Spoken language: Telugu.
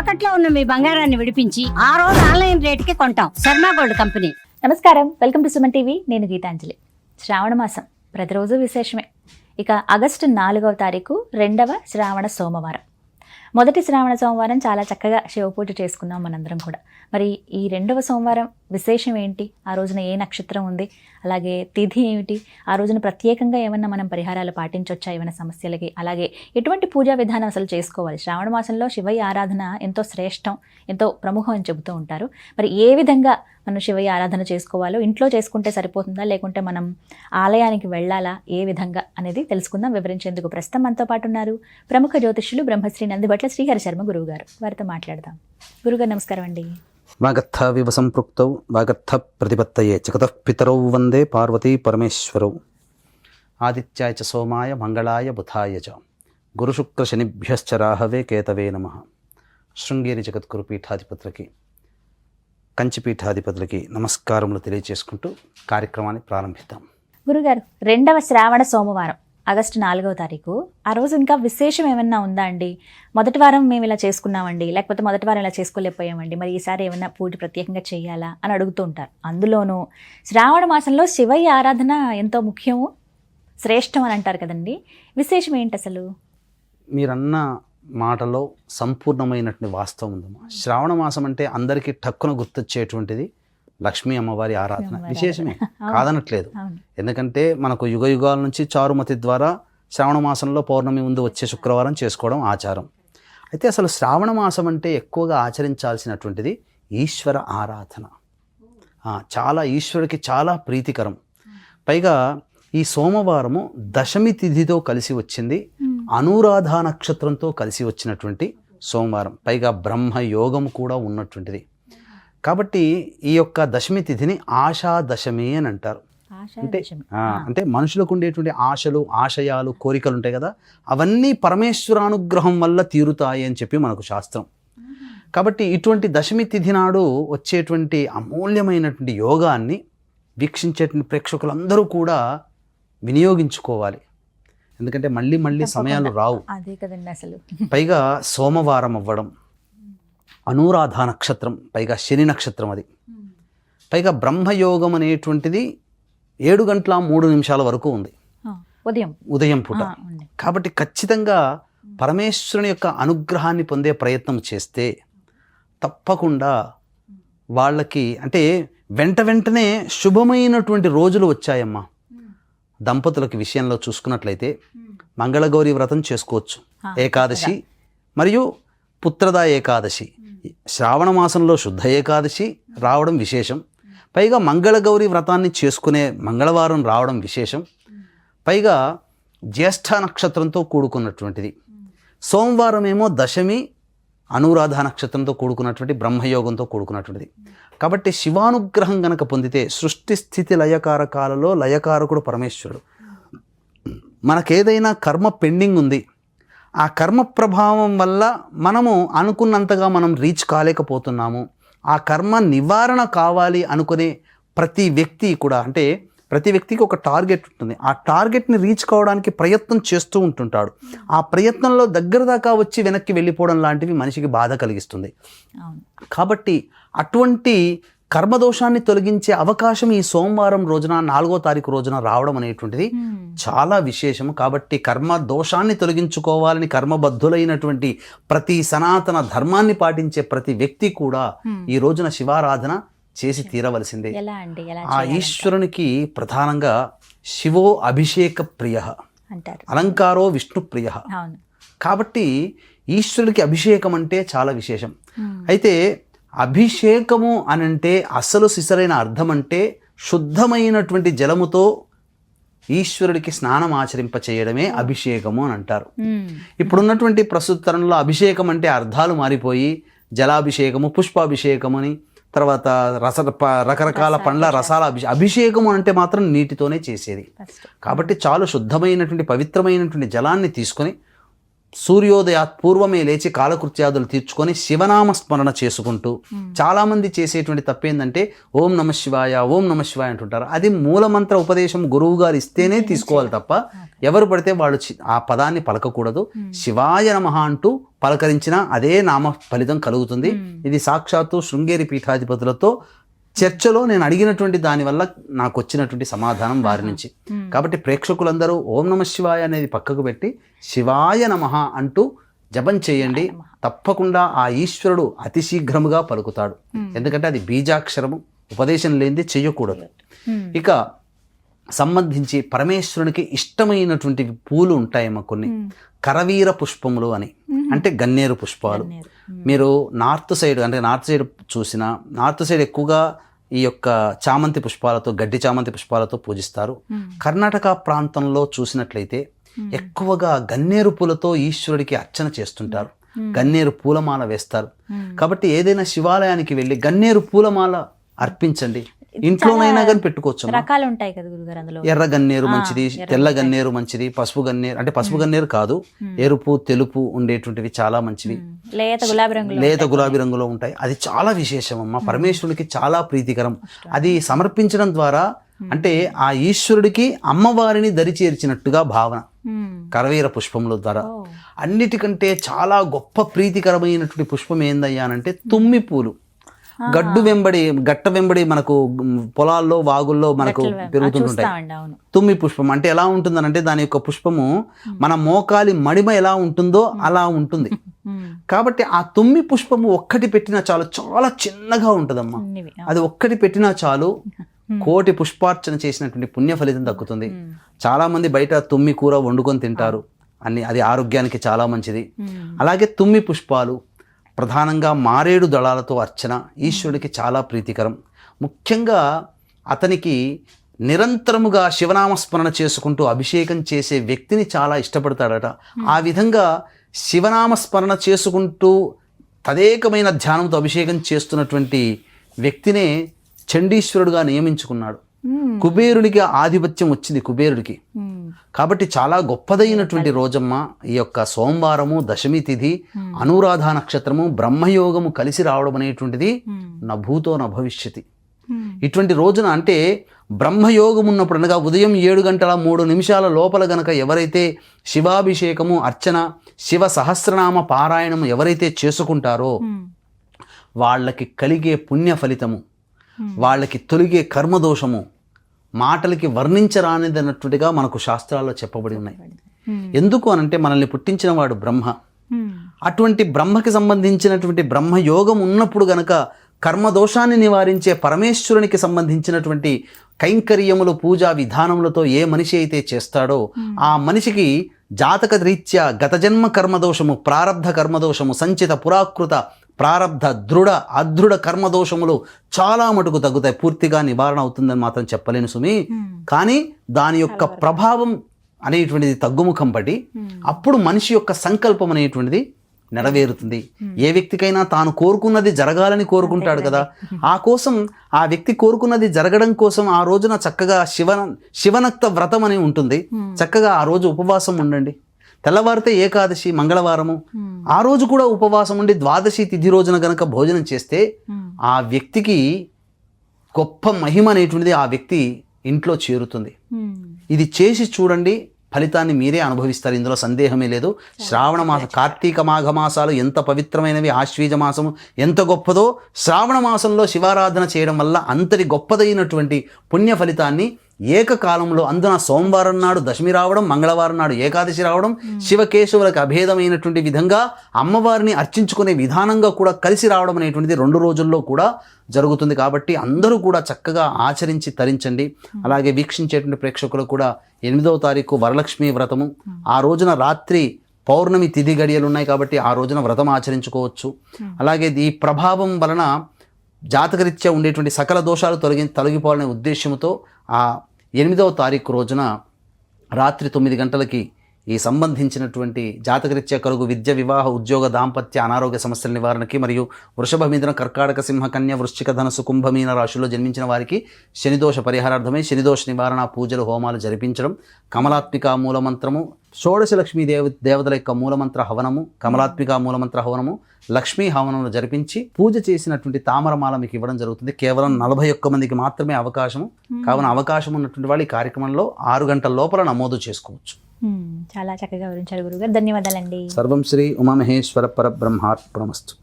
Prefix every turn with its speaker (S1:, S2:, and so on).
S1: తాకట్లో ఉన్న మీ బంగారాన్ని విడిపించి ఆ రోజు ఆన్లైన్ రేటుకి కొంటాం. Sharma gold company.
S2: నమస్కారం. Welcome to Suman TV. నేను గీతాంజలి. శ్రావణ మాసం. ప్రతిరోజు విశేషమే. ఇక ఆగస్టు నాలుగవ తారీఖు రెండవ శ్రావణ సోమవారం. మొదటి శ్రావణ సోమవారం చాలా చక్కగా శివపూజ చేసుకున్నాం మనందరం కూడా. మరి ఈ రెండవ సోమవారం విశేషం ఏంటి? ఆ రోజున ఏ నక్షత్రం ఉంది? అలాగే తిథి ఏమిటి? ఆ రోజున ప్రత్యేకంగా ఏమన్నా మనం పరిహారాలు పాటించవచ్చా ఏమైనా సమస్యలకి? అలాగే ఎటువంటి పూజా విధానం అసలు చేసుకోవాలి? శ్రావణ మాసంలో శివయ్య ఆరాధన ఎంతో శ్రేష్టం ఎంతో ప్రముఖం అని చెబుతూ ఉంటారు. మరి ఏ విధంగా మనం శివయ్య ఆరాధన చేసుకోవాలో? ఇంట్లో చేసుకుంటే సరిపోతుందా? లేకుంటే మనం ఆలయానికి వెళ్ళాలా? ఏ విధంగా అనేది తెలుసుకుందాం. వివరించేందుకు ప్రస్తుతం మనతో పాటు ఉన్నారు ప్రముఖ జ్యోతిష్యులు బ్రహ్మశ్రీ నందిబట్ల శ్రీహరి శర్మ గురువు గారు వారితో మాట్లాడదాం. గురుగారు నమస్కారం అండి.
S3: వాగర్థవివ సంపృక్తౌ వాగర్థ ప్రతిపత్తయే జగతః పితరౌ వందే పార్వతీ పరమేశ్వరౌ ఆదిత్యాయ చ సోమాయ మంగళాయ బుధాయ చ గురుశుక్రశనిభ్యశ్చ రాహవే కేతవే నమ శృంగేరి జగద్గురు పీఠాధిపతులకి కంచి పీఠాధిపతులకి నమస్కారములు తెలియజేసుకుంటూ కార్యక్రమాన్ని ప్రారంభిద్దాం।
S2: గురుగారు రెండవ శ్రావణ సోమవారం। ఆగస్టు నాలుగవ తారీఖు. ఆ రోజు ఇంకా విశేషం ఏమన్నా ఉందా అండి? మొదటి వారం మేము ఇలా చేసుకున్నామండి. లేకపోతే మొదటి వారం ఇలా చేసుకోలేకపోయామండి. మరి ఈసారి ఏమన్నా పూజ ప్రత్యేకంగా చేయాలా అని అడుగుతూ ఉంటారు. అందులోనూ శ్రావణ మాసంలో శివయ్య ఆరాధన ఎంతో ముఖ్యము శ్రేష్టం అని అంటారు కదండి. విశేషం ఏంటి అసలు?
S3: మీరన్న మాటలో సంపూర్ణమైనటువంటి వాస్తవం ఉందమ్మా. శ్రావణ మాసం అంటే అందరికీ టక్కున గుర్తొచ్చేటువంటిది లక్ష్మీ అమ్మవారి ఆరాధన. విశేషమే. కాదనట్లేదు. ఎందుకంటే మనకు యుగ యుగాల నుంచి చారుమతి ద్వారా శ్రావణ మాసంలో పౌర్ణమి ముందు వచ్చే శుక్రవారం చేసుకోవడం ఆచారం. అయితే అసలు శ్రావణ మాసం అంటే ఎక్కువగా ఆచరించాల్సినటువంటిది ఈశ్వర ఆరాధన. చాలా ఈశ్వరుడికి చాలా ప్రీతికరం. పైగా ఈ సోమవారము దశమి తిథితో కలిసి వచ్చింది. అనురాధ నక్షత్రంతో కలిసి వచ్చినటువంటి సోమవారం. పైగా బ్రహ్మ యోగం కూడా ఉన్నటువంటిది. కాబట్టి ఈ యొక్క దశమి తిథిని ఆశా దశమి అని అంటారు. అంటే అంటే మనుషులకు ఉండేటువంటి ఆశలు ఆశయాలు కోరికలు ఉంటాయి కదా అవన్నీ పరమేశ్వరానుగ్రహం వల్ల తీరుతాయి అని చెప్పి మనకు శాస్త్రం. కాబట్టి ఇటువంటి దశమి తిథి నాడు వచ్చేటువంటి అమూల్యమైనటువంటి యోగాన్ని వీక్షించేటువంటి ప్రేక్షకులందరూ కూడా వినియోగించుకోవాలి. ఎందుకంటే మళ్ళీ మళ్ళీ సమయాలు రావు.
S2: అదే కదండి అసలు.
S3: పైగా సోమవారం అవ్వడం అనురాధ నక్షత్రం పైగా శని నక్షత్రం అది. పైగా బ్రహ్మయోగం అనేటువంటిది ఏడు గంటల మూడు నిమిషాల వరకు ఉంది.
S2: ఉదయం.
S3: ఉదయం పూట. కాబట్టి ఖచ్చితంగా పరమేశ్వరుని యొక్క అనుగ్రహాన్ని పొందే ప్రయత్నం చేస్తే తప్పకుండా వాళ్ళకి అంటే వెంట వెంటనే శుభమైనటువంటి రోజులు వచ్చాయమ్మా. దంపతులకి విషయంలో చూసుకున్నట్లయితే మంగళగౌరి వ్రతం చేసుకోవచ్చు. ఏకాదశి మరియు పుత్రద ఏకాదశి. శ్రావణ మాసంలో శుద్ధ ఏకాదశి రావడం విశేషం. పైగా మంగళగౌరి వ్రతాన్ని చేసుకునే మంగళవారం రావడం విశేషం. పైగా జ్యేష్ఠ నక్షత్రంతో కూడుకున్నటువంటిది. సోమవారం ఏమో దశమి అనురాధ నక్షత్రంతో కూడుకున్నటువంటి బ్రహ్మయోగంతో కూడుకున్నటువంటిది. కాబట్టి శివానుగ్రహం గనక పొందితే సృష్టి స్థితి లయకారకాలలో లయకారకుడు పరమేశ్వరుడు. మనకేదైనా కర్మ పెండింగ్ ఉంది. ఆ కర్మ ప్రభావం వల్ల మనము అనుకున్నంతగా మనం రీచ్ కాలేకపోతున్నాము. ఆ కర్మ నివారణ కావాలి అనుకునే ప్రతి వ్యక్తి కూడా అంటే ప్రతి వ్యక్తికి ఒక టార్గెట్ ఉంటుంది. ఆ టార్గెట్ని రీచ్ కావడానికి ప్రయత్నం చేస్తూ ఉంటుంటాడు. ఆ ప్రయత్నంలో దగ్గర దాకా వచ్చి వెనక్కి వెళ్ళిపోవడం లాంటివి మనిషికి బాధ కలిగిస్తుంది. కాబట్టి అటువంటి కర్మదోషాన్ని తొలగించే అవకాశం ఈ సోమవారం రోజున నాలుగో తారీఖు రోజున రావడం అనేటువంటిది. చాలా విశేషం కాబట్టి కర్మ దోషాన్ని తొలగించుకోవాలని కర్మబద్ధులైనటువంటి ప్రతి సనాతన ధర్మాన్ని పాటించే ప్రతి వ్యక్తి కూడా. ఈ రోజున శివారాధన చేసి తీరవలసిందే ఆ? ఈశ్వరునికి ప్రధానంగా శివో అభిషేక ప్రియ అలంకారో విష్ణు ప్రియ కాబట్టి ఈశ్వరుడికి అభిషేకం అంటే చాలా విశేషం. అయితే అభిషేకము అని అంటే అసలు సిసరైన అర్థం అంటే శుద్ధమైనటువంటి జలముతో ఈశ్వరుడికి స్నానం ఆచరింప చేయడమే అభిషేకము అని అంటారు. ఇప్పుడున్నటువంటి ప్రస్తుత తరంలో అభిషేకం అంటే అర్థాలు మారిపోయి జలాభిషేకము పుష్పాభిషేకం అని తర్వాత రస ప- రకరకాల పండ్ల రసాల అభిషే అభిషేకము అంటే మాత్రం నీటితోనే చేసేది. కాబట్టి చాలా శుద్ధమైనటువంటి పవిత్రమైనటువంటి జలాన్ని తీసుకొని సూర్యోదయాత్ పూర్వమే లేచి కాలకృత్యాదులు తీర్చుకొని శివనామ స్మరణ చేసుకుంటూ చాలామంది చేసేటువంటి తప్పేందంటే ఓం నమ శివాయ ఓం నమ శివాయ అంటుంటారు. అది మూలమంత్ర ఉపదేశం గురువు గారు ఇస్తేనే తీసుకోవాలి తప్ప ఎవరు పడితే వాళ్ళు చి- ఆ పదాన్ని పలకకూడదు. శివాయ నమః అంటూ పలకరించిన అదే నామ ఫలితం కలుగుతుంది. ఇది సాక్షాత్తు శృంగేరి పీఠాధిపతులతో చర్చలో నేను అడిగినటువంటి దానివల్ల నాకు వచ్చినటువంటి సమాధానం వారి నుంచి. కాబట్టి ప్రేక్షకులందరూ ఓం నమ శివాయ అనేది పక్కకు పెట్టి శివాయ నమః అంటూ జపం చేయండి. తప్పకుండా ఆ ఈశ్వరుడు అతి శీఘ్రముగా పలుకుతాడు. ఎందుకంటే అది బీజాక్షరము. ఉపదేశం లేనిది చెయ్యకూడదు. ఇక సంబంధించి పరమేశ్వరునికి ఇష్టమైనటువంటి పూలు ఉంటాయేమో కొన్ని. కరవీర పుష్పములు అని. అంటే గన్నేరు పుష్పాలు. మీరు నార్త్ సైడ్ అంటే నార్త్ సైడ్ చూసిన నార్త్ సైడ్ ఎక్కువగా ఈ యొక్క చామంతి పుష్పాలతో గడ్డి చామంతి పుష్పాలతో పూజిస్తారు. కర్ణాటక ప్రాంతంలో చూసినట్లయితే ఎక్కువగా గన్నేరు పూలతో ఈశ్వరుడికి అర్చన చేస్తుంటారు. గన్నేరు పూలమాల వేస్తారు. కాబట్టి ఏదైనా శివాలయానికి వెళ్ళి గన్నేరు పూలమాల అర్పించండి. ఇంట్లోనైనా కానీ పెట్టుకోవచ్చు
S2: రకాలు ఉంటాయి కదా గురుగారు అందులో.
S3: ఎర్ర గన్నేరు మంచిది తెల్ల గన్నేరు. మంచిది పసుపు గన్నేరు అంటే పసుపు గన్నేరు కాదు ఎరుపు తెలుపు ఉండేటువంటివి చాలా మంచివి.
S2: లేత గులాబీ రంగులో
S3: లేత గులాబీ రంగులో ఉంటాయి. అది చాలా విశేషం అమ్మ పరమేశ్వరుడికి చాలా ప్రీతికరం. అది సమర్పించడం ద్వారా అంటే ఆ ఈశ్వరుడికి అమ్మవారిని దరి చేర్చినట్టుగా భావన. కరవీర పుష్పముల ద్వారా. అన్నిటికంటే చాలా గొప్ప ప్రీతికరమైనటువంటి పుష్పం ఏందయ్యా అంటే తుమ్మి పూలు గడ్డు వెంబడి గట్ట వెంబడి మనకు పొలాల్లో వాగుల్లో మనకు
S2: అవును.
S3: తుమ్మి పుష్పం. అంటే ఎలా ఉంటుందనంటే దాని యొక్క పుష్పము మన మోకాలి మడిమ ఎలా ఉంటుందో అలా ఉంటుంది. కాబట్టి ఆ తుమ్మి పుష్పము ఒక్కటి పెట్టినా చాలు చాలా చిన్నగా ఉంటుందమ్మా. అది ఒక్కటి పెట్టినా చాలు కోటి పుష్పార్చన చేసినటువంటి పుణ్య ఫలితం దక్కుతుంది. చాలా మంది బయట తుమ్మి కూర వండుకొని తింటారు. అన్ని అది ఆరోగ్యానికి చాలా మంచిది. అలాగే తుమ్మి పుష్పాలు ప్రధానంగా మారేడు దళాలతో అర్చన ఈశ్వరుడికి చాలా ప్రీతికరం. ముఖ్యంగా అతనికి నిరంతరముగా శివనామస్మరణ చేసుకుంటూ అభిషేకం చేసే వ్యక్తిని చాలా ఇష్టపడతాడట. ఆ విధంగా శివనామస్మరణ చేసుకుంటూ తదేకమైన ధ్యానంతో అభిషేకం చేస్తున్నటువంటి వ్యక్తినే చండీశ్వరుడుగా నియమించుకున్నాడు.
S2: మ్మ్.
S3: కుబేరుడికి ఆధిపత్యం వచ్చింది కుబేరుడికి
S2: మ్మ్.
S3: కాబట్టి చాలా గొప్పదైనటువంటి రోజమ్మ ఈ యొక్క సోమవారము దశమి తిథి అనురాధ నక్షత్రము బ్రహ్మయోగము కలిసి రావడం అనేటువంటిది. నా భూతో నా భవిష్యతి. ఇటువంటి రోజున అంటే బ్రహ్మయోగం ఉన్నప్పుడు అనగా ఉదయం ఏడు గంటల మూడు నిమిషాల లోపల గనక ఎవరైతే శివాభిషేకము అర్చన శివ సహస్రనామ పారాయణము ఎవరైతే చేసుకుంటారో. వాళ్ళకి కలిగే పుణ్య ఫలితము వాళ్ళకి తొలిగే కర్మదోషము మాటలకి వర్ణించరానిదన్నట్టుగా మనకు శాస్త్రాల్లో చెప్పబడి ఉన్నాయి. ఎందుకు అనంటే మనల్ని పుట్టించిన వాడు బ్రహ్మ
S2: మ్మ్.
S3: అటువంటి బ్రహ్మకి సంబంధించినటువంటి బ్రహ్మయోగం ఉన్నప్పుడు గనక కర్మదోషాన్ని నివారించే పరమేశ్వరునికి సంబంధించినటువంటి కైంకర్యములు పూజా విధానములతో ఏ మనిషి అయితే చేస్తాడో ఆ మనిషికి జాతక రీత్యా గత జన్మ కర్మదోషము ప్రారబ్ధ కర్మదోషము సంచిత పురాకృత ప్రారబ్ధ దృఢ అదృఢ కర్మదోషములు చాలా మటుకు తగ్గుతాయి. పూర్తిగా నివారణ అవుతుందని మాత్రం చెప్పలేను సుమి. కానీ దాని యొక్క ప్రభావం అనేటువంటిది తగ్గుముఖం పడి అప్పుడు మనిషి యొక్క సంకల్పం అనేటువంటిది నెరవేరుతుంది. ఏ వ్యక్తికైనా తాను కోరుకున్నది జరగాలని కోరుకుంటాడు కదా. ఆ కోసం ఆ వ్యక్తి కోరుకున్నది జరగడం కోసం ఆ రోజున చక్కగా శివ శివనక్త వ్రతం అని ఉంటుంది. చక్కగా ఆ రోజు ఉపవాసం ఉండండి. తెల్లవారితే ఏకాదశి మంగళవారము. ఆ రోజు కూడా ఉపవాసం ఉండి ద్వాదశి తిథి రోజున గనక భోజనం చేస్తే ఆ వ్యక్తికి గొప్ప మహిమ అనేటువంటిది ఆ వ్యక్తి ఇంట్లో చేరుతుంది. ఇది చేసి చూడండి. ఫలితాన్ని మీరే అనుభవిస్తారు. ఇందులో సందేహమే లేదు. శ్రావణ మాస కార్తీక మాఘ మాసాలు ఎంత పవిత్రమైనవి ఆశ్వీజ మాసము ఎంత గొప్పదో శ్రావణ మాసంలో శివారాధన చేయడం వల్ల అంతటి గొప్పదైనటువంటి పుణ్య ఫలితాన్ని ఏకకాలంలో అందున సోమవారం నాడు దశమి రావడం మంగళవారం నాడు ఏకాదశి రావడం శివకేశవులకు అభేదమైనటువంటి విధంగా అమ్మవారిని అర్చించుకునే విధానంగా కూడా కలిసి రావడం అనేటువంటిది రెండు రోజుల్లో కూడా జరుగుతుంది. కాబట్టి అందరూ కూడా చక్కగా ఆచరించి తరించండి. అలాగే వీక్షించేటువంటి ప్రేక్షకులు కూడా ఎనిమిదవ తారీఖు వరలక్ష్మి వ్రతము. ఆ రోజున రాత్రి పౌర్ణమి తిథి గడియలు ఉన్నాయి కాబట్టి ఆ రోజున వ్రతం ఆచరించుకోవచ్చు. అలాగే ఈ ప్రభావం వలన జాతకరీత్యా ఉండేటువంటి సకల దోషాలు తొలగి తొలగిపోవాలనే ఉద్దేశంతో ఆ ఎనిమిదవ తారీఖు రోజున రాత్రి తొమ్మిది గంటలకి ఈ సంబంధించినటువంటి జాతకరీత్యా కలుగు విద్య వివాహ ఉద్యోగ దాంపత్య అనారోగ్య సమస్యల నివారణకి మరియు వృషభ మిథున కర్కాటక సింహ కన్య వృశ్చిక ధనసు కుంభమీన రాశుల్లో జన్మించిన వారికి శనిదోష పరిహారార్థమై శనిదోష నివారణ పూజలు హోమాలు జరిపించడం కమలాత్మిక మూలమంత్రము షోడశ లక్ష్మీ దేవ దేవతల యొక్క మూలమంత్ర హవనము కమలాత్మిక మూలమంత్ర హవనము లక్ష్మీ హవనములు జరిపించి పూజ చేసినటువంటి తామరమాల మీకు ఇవ్వడం జరుగుతుంది. కేవలం నలభై ఒక్క మందికి మాత్రమే అవకాశము. కావున అవకాశం ఉన్నటువంటి వాళ్ళు ఈ కార్యక్రమంలో ఆరు గంటల లోపల నమోదు చేసుకోవచ్చు.
S2: చాలా చక్కగా వివరించారు గురుగారు ధన్యవాదాలండి.
S3: సర్వం శ్రీ ఉమామహేశ్వర పరబ్రహ్మార్పణమస్తు.